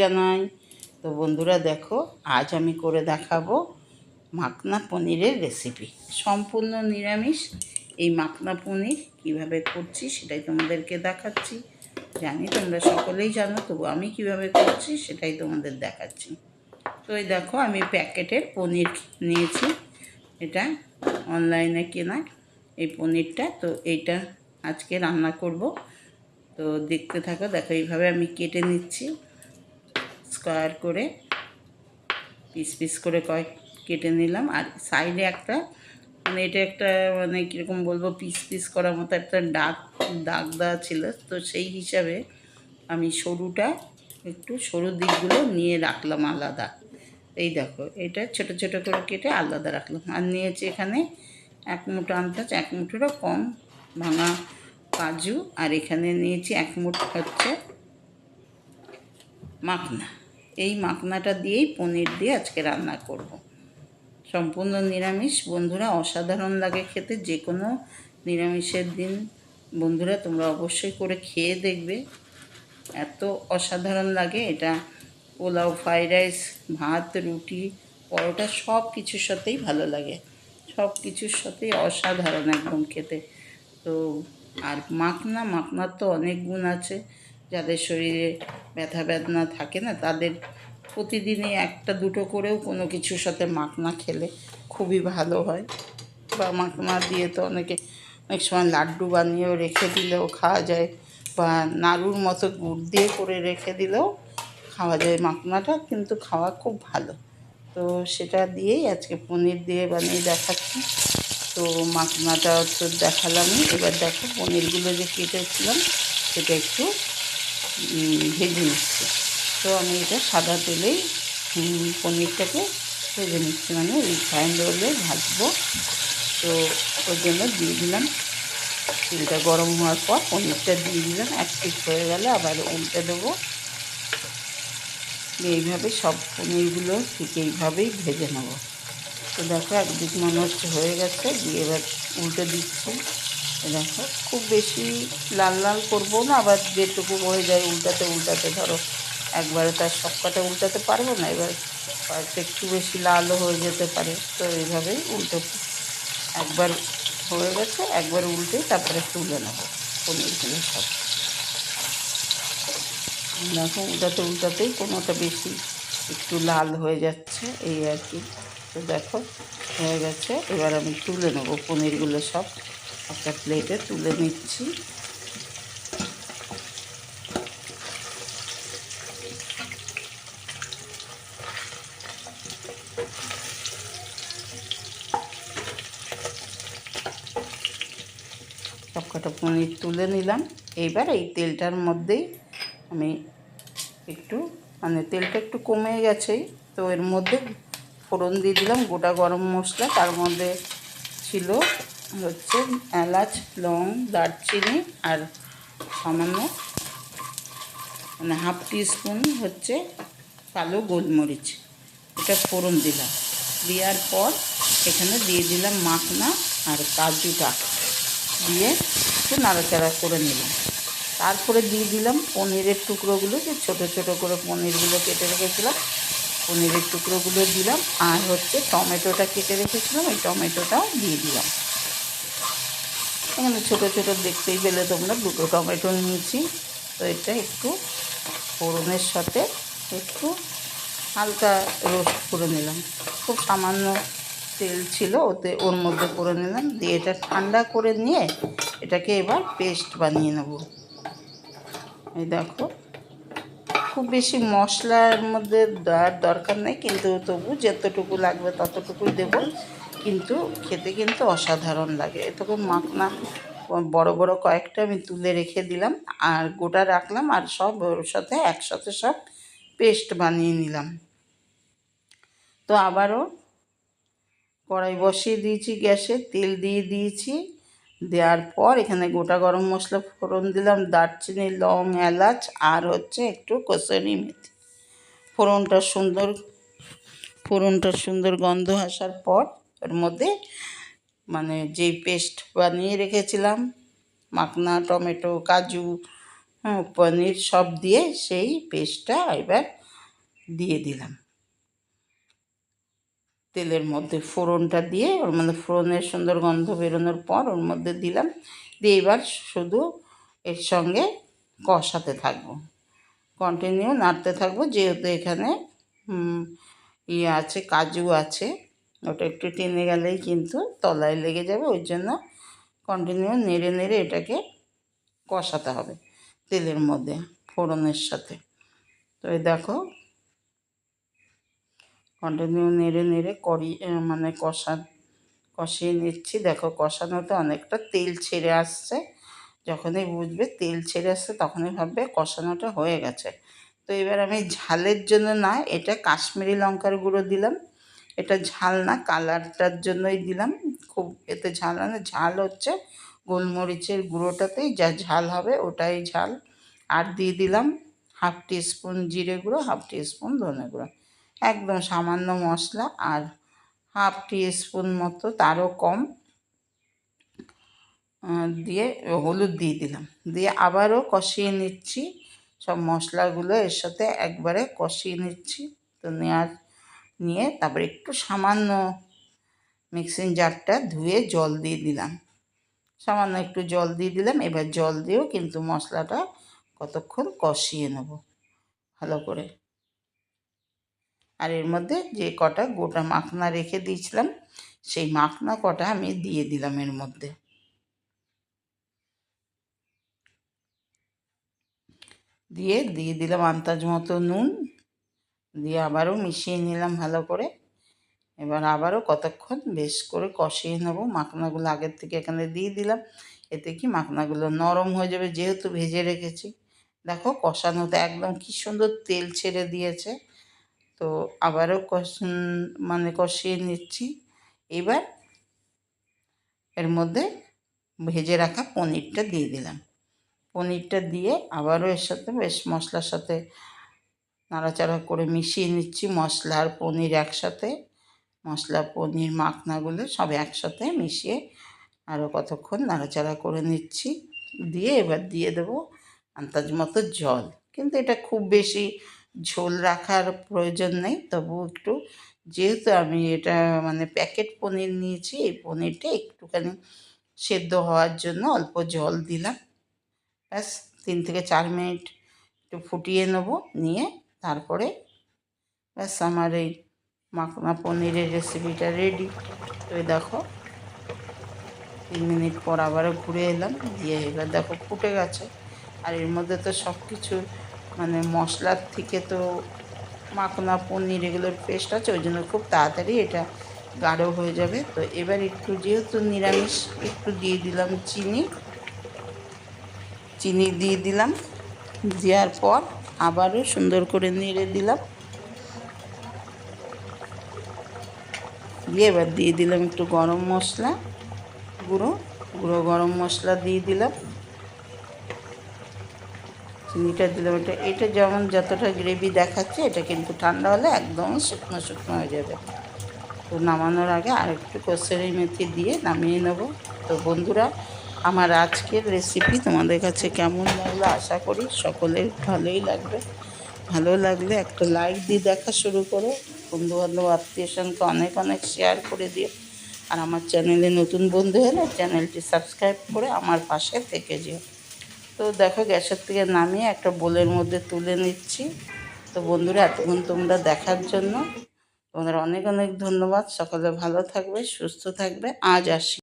জানাই। তো বন্ধুরা দেখো, আজ আমি করে দেখাবো মাখনা পনিরের রেসিপি সম্পূর্ণ নিরামিষ। এই মাখনা পনির কীভাবে করছি সেটাই তোমাদেরকে দেখাচ্ছি। জানি তোমরা সকলেই জানো, তবু আমি কীভাবে করছি সেটাই তোমাদের দেখাচ্ছি। তো এই দেখো, আমি প্যাকেটের পনির নিয়েছি। এটা অনলাইনে কেনা এই পনিরটা। তো এইটা আজকে রান্না করব। তো দেখতে থাকো, দেখো এইভাবে আমি কেটে নিচ্ছি। স্কোয়ার করে পিস পিস করে কয়েক কেটে নিলাম। আর সাইডে একটা মানে এটা একটা মানে কীরকম বলব, পিস পিস করার মতো একটা ডাক, দাগ দেওয়া ছিল। তো সেই হিসাবে আমি সরুটা একটু সরু দিকগুলো নিয়ে রাখলাম আলাদা। এই দেখো, এটা ছোট ছোট করে কেটে আলাদা রাখলাম। আর নিয়েছি এখানে এক মুঠো আন্দাজ, এক মুঠোরও কম ভাঙা কাজু। আর এখানে নিয়েছি এক মুঠো হচ্ছে মাখনা। এই মাখনাটা দিয়েই পনির দিয়ে আজকে রান্না করব। সম্পূর্ণ নিরামিষ। বন্ধুরা, অসাধারণ লাগে খেতে। যে কোনো নিরামিষের দিন বন্ধুরা, তোমরা অবশ্যই করে খেয়ে দেখবে। এত অসাধারণ লাগে। এটা পোলাও, ফ্রাইড রাইস, ভাত, রুটি, পরোটা সব কিছুর সাথেই ভালো লাগে। সব কিছুর সাথেই অসাধারণ একদম খেতে। তো, আর মাখনা, মাখনার তো অনেক গুণ আছে। যাদের শরীরে ব্যথা বেদনা থাকে না, তাদের প্রতিদিনই একটা দুটো করেও কোনো কিছুর সাথে মাখনা খেলে খুবই ভালো হয়। বা মাখনা দিয়ে তো অনেকে অনেক সময় লাড্ডু বানিয়েও রেখে দিলেও খাওয়া যায়, বা নাড়ুর মতো গুড় দিয়ে করে রেখে দিলেও খাওয়া যায় মাখনাটা, কিন্তু খাওয়া খুব ভালো। তো সেটা দিয়েই আজকে পনির দিয়ে বানিয়ে দেখাচ্ছি। তো মাখনাটা তো দেখালামই, এবার দেখো পনিরগুলো যে কেটেছিলাম, সেটা একটু ভেজে নিচ্ছি। তো আমি এটা সাদা তেলেই পনিরটাকে ভেজে নিচ্ছি। মানে রিফাইন্ড রোলে ভাজবো। তো ওর জন্য দিয়ে দিলাম। তেলটা গরম হওয়ার পর পনিরটা দিয়ে দিলাম। এক পিস হয়ে গেলে আবার উল্টে দেবো। এইভাবে সব পনিরগুলো ঠিক এইভাবেই ভেজে নেব। তো দেখো একদিক মনে হচ্ছে হয়ে গেছে। দিয়ে এবার উল্টে দিচ্ছি। দেখো খুব বেশি লাল লাল করব না, আবার যেটুকু হয়ে যায় উল্টাতে উল্টাতে, ধরো একবারে তার সব কটা উল্টাতে পারব না, এবার একটু বেশি লালও হয়ে যেতে পারে, তো এইভাবেই উল্টে একবার হয়ে গেছে, একবার উল্টে তারপরে তুলে নেব পনিরগুলো সব। দেখো উল্টাতে উল্টাতেই কোনোটা বেশি একটু লাল হয়ে যাচ্ছে, এই আর কি। তো দেখো, হয়ে গেছে, এবার আমি তুলে নেব পনিরগুলো সব। একটা প্লেটে তুলে নিচ্ছি। সব কটা পনির তুলে নিলাম। এইবার এই তেলটার মধ্যেই আমি একটু মানে তেলটা একটু কমে গেছেই তো এর মধ্যে ফোড়ন দিয়ে দিলাম গোটা গরম মশলা। তার মধ্যে ছিল হচ্ছে এলাচ, লং, দারচিনি আর সামান্য মানে হাফ টিস্পুন হচ্ছে কালো গোলমরিচ। এটা ফোড়ন দিলাম। দেওয়ার পর এখানে দিয়ে দিলাম মাখনা আর কাজুটা। দিয়ে একটু নাড়াচাড়া করে নিলাম। তারপরে দিয়ে দিলাম পনিরের টুকরোগুলো, যে ছোটো ছোটো করে পনিরগুলো কেটে রেখেছিলাম। পনিরের টুকরোগুলো দিলাম আর হচ্ছে টমেটোটা কেটে রেখেছিলাম, ওই টমেটোটাও দিয়ে দিলাম। এখানে ছোটো ছোটো দেখতেই পেলে তোমরা দুটো টমেটো নিয়েছি। তো এটা একটু ফোড়নের সাথে একটু হালকা রোস্ট করে নিলাম। খুব সামান্য তেল ছিল, ওতে ওর মধ্যে করে নিলাম। দিয়ে এটা ঠান্ডা করে নিয়ে এটাকে এবার পেস্ট বানিয়ে নেব। এই দেখো, খুব বেশি মশলার মধ্যে দেওয়ার দরকার নেই, কিন্তু তবু যতটুকু লাগবে ততটুকুই দেব। কিন্তু খেতে কিন্তু অসাধারণ লাগে। এতক্ষণ মাখনা বড় বড় কয়েকটা আমি তুলে রেখে দিলাম আর গোটা রাখলাম আর সব ওর সাথে একসাথে সব পেস্ট বানিয়ে নিলাম। তো আবারও কড়াই বসিয়ে দিয়েছি গ্যাসে, তেল দিয়ে দিয়েছি। দেওয়ার পর এখানে গোটা গরম মশলা ফোড়ন দিলাম, দারচিনি, লং, এলাচ আর হচ্ছে একটু কসুরি মেথি। ফোড়নটা সুন্দর ফোড়নটা সুন্দর গন্ধ আসার পর ওর মধ্যে মানে যেই পেস্ট বানিয়ে রেখেছিলাম, মাখনা, টমেটো, কাজু হ্যাঁ পনির সব দিয়ে সেই পেস্টটা এবার দিয়ে দিলাম। তেলের মধ্যে ফোড়নটা দিয়ে, ওর মধ্যে ফোড়নের সুন্দর গন্ধ বেরোনোর পর ওর মধ্যে দিলাম। দিয়ে এবার শুধু এর সঙ্গে কষাতে থাকব। কন্টিনিউ নাড়তে থাকব, যেহেতু এখানে ইয়ে আছে, কাজু আছে। ওটা একটু টেনে গেলেই কিন্তু তলায় লেগে যাবে, ওই জন্য কন্টিনিউ নেড়ে নেড়ে এটাকে কষাতে হবে তেলের মধ্যে, ফোড়নের সাথে। তো এই দেখো কন্টিনিউ নেড়ে নেড়ে করি মানে কষা, কষিয়ে নিচ্ছি। দেখো, কষানোতে অনেকটা তেল ছেড়ে আসছে। যখনই বুঝবে তেল ছেড়ে আসছে, তখনই ভাববে কষানোটা হয়ে গেছে। তো এবার আমি ঝালের জন্য না, এটা কাশ্মীরি লঙ্কার গুঁড়ো দিলাম। এটা ঝাল না, কালারটার জন্যই দিলাম। খুব এতে ঝাল না, ঝাল হচ্ছে গোলমরিচের গুঁড়োটাতেই যা ঝাল হবে ওটাই ঝাল। আর দিয়ে দিলাম হাফ স্পুন জিরে গুঁড়ো, হাফ স্পুন ধনে গুঁড়ো। একদম সামান্য মশলা আর হাফ স্পুন মতো তারও কম। দিয়ে হলুদ দিয়ে দিলাম। দিয়ে আবারও কষিয়ে নিচ্ছি। সব মশলাগুলো এর সাথে একবারে কষিয়ে নিচ্ছি। তো নেওয়ার নিয়ে তারপরে একটু সামান্য মিক্সিং জারটা ধুয়ে জল দিয়ে দিলাম। সামান্য একটু জল দিয়ে দিলাম, এবার জল দিয়েও কিন্তু মশলাটা কতক্ষণ কষিয়ে নেব ভালো করে। আর এর মধ্যে যে কটা গোটা মাখনা রেখে দিয়েছিলাম, সেই মাখনা কটা আমি দিয়ে দিলাম এর মধ্যে। দিয়ে দিয়ে দিলাম আন্দাজ মতো নুন দিয়ে আবারও মিশিয়ে নিলাম ভালো করে। এবার আবারও কতক্ষণ বেশ করে কষিয়ে নেব। মাখনাগুলো আগের থেকে এখানে দিয়ে দিলাম। এতে কি মাখনাগুলো নরম হয়ে যাবে যেহেতু ভেজে রেখেছি। দেখো কষানোতে একদম কি সুন্দর তেল ছেড়ে দিয়েছে। তো আবারও কষ মানে কষিয়ে নিচ্ছি। এবার এর মধ্যে ভেজে রাখা পনিরটা দিয়ে দিলাম। পনিরটা দিয়ে আবারও এর সাথে বেশ মশলার সাথে নাড়াচাড়া করে মিশিয়ে নিচ্ছি, মশলা আর পনির একসাথে। মশলা, পনির, মাখনাগুলো সব একসাথে মিশিয়ে আরও কতক্ষণ নাড়াচাড়া করে নিচ্ছি। দিয়ে এবার দিয়ে দেবো আন্দাজ মতো জল। কিন্তু এটা খুব বেশি ঝোল রাখার প্রয়োজন নেই। তবু একটু, যেহেতু আমি এটা মানে প্যাকেট পনির নিয়েছি, এই পনিরটা একটুখানি সেদ্ধ হওয়ার জন্য অল্প জল দিলাম। ব্যাস, তিন থেকে চার মিনিট একটু ফুটিয়ে নেব, নিয়ে তারপরে ব্যাস আমার এই মাখনা পনিরের রেসিপিটা রেডি তো দেখো, তিন মিনিট পর আবারও ঘুরে এলাম, দিয়ে এবার দেখো ফুটে গেছে। আর এর মধ্যে তো সব কিছু মানে মশলার থেকে তো মাখনা পনির এগুলোর পেস্ট আছে, ওই জন্য খুব তাড়াতাড়ি এটা গাঢ় হয়ে যাবে। তো এবার একটু যেহেতু নিরামিষ, একটু দিয়ে দিলাম চিনি। চিনি দিয়ে দিলাম, দেওয়ার পর আবারও সুন্দর করে নেড়ে দিলাম। দিয়ে এবার দিয়ে দিলাম একটু গরম মশলা গুঁড়ো গুঁড়ো গরম মশলা দিয়ে দিলাম। চিনিটা দিলাম এটা এটা যেমন যতটা গ্রেভি দেখাচ্ছে, এটা কিন্তু ঠান্ডা হলে একদম শুকনো শুকনো হয়ে যাবে। তো নামানোর আগে আর একটু কসুরি মেথি দিয়ে নামিয়ে নেব। তো বন্ধুরা আমার আজকের রেসিপি তোমাদের কাছে কেমন লাগল আশা করি সকলের ভালোই লাগবে। ভালো লাগলে একটা লাইক দিয়ে দেখা শুরু করো। বন্ধুবান্ধব, আত্মীয় সঙ্গে অনেক অনেক শেয়ার করে দিও। আর আমার চ্যানেলে নতুন বন্ধু হলে চ্যানেলটি সাবস্ক্রাইব করে আমার পাশে থেকে যেও। তো দেখো গ্যাসের থেকে নামিয়ে একটা বোলের মধ্যে তুলে নিচ্ছি। তো বন্ধুরা, এতক্ষণ তোমরা দেখার জন্য তোমাদের অনেক অনেক ধন্যবাদ। সকলে ভালো থাকবে, সুস্থ থাকবে। আজ আসি।